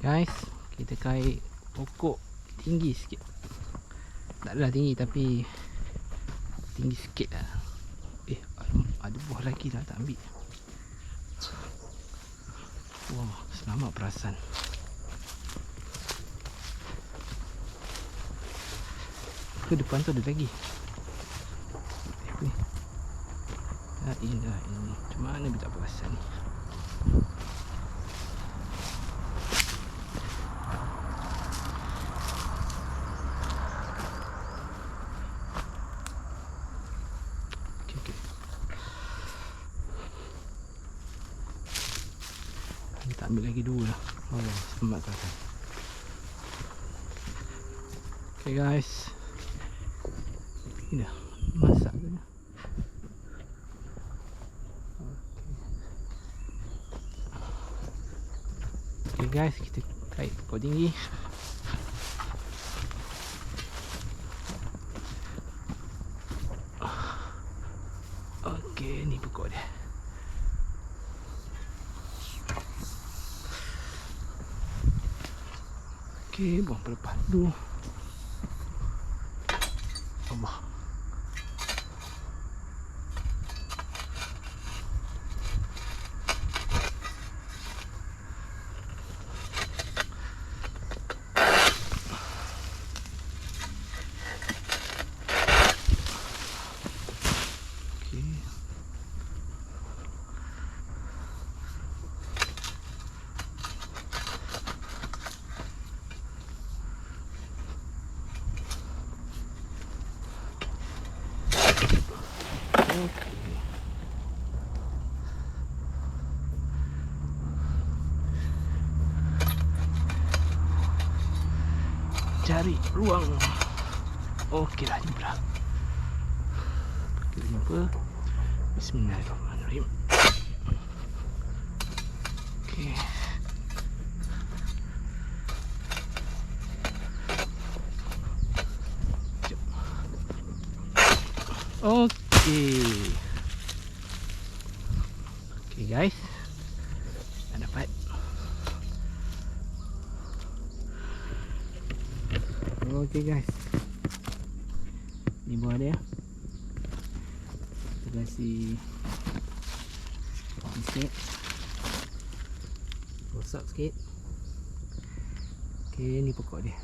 guys. Kita kait pokok tinggi sikit. Tak adalah tinggi tapi tinggi sikit lah. Eh ada buah lagi dah tak ambil. Wah selamat perasan. Ke depan tu ada lagi? Apa ni? Tak indah ini. Macam mana minta perasan ni Okey. Ni tak ambil lagi dua lah Oh selamat kata Okay guys. Ini dah Masak tu Okay guys kita kait pokok tinggi Pokok dia. Okey buang pelepah dulu Allah Okey Cari ruang. Okey lah jumpa dah Kita jumpa. Bismillahirrahmanirrahim. Okey. Jom. Okay. Okay guys. Dah dapat. Okay guys. Ni buah dia. Kita kasih sikit. Rosak sikit. Okay, ni pokok dia.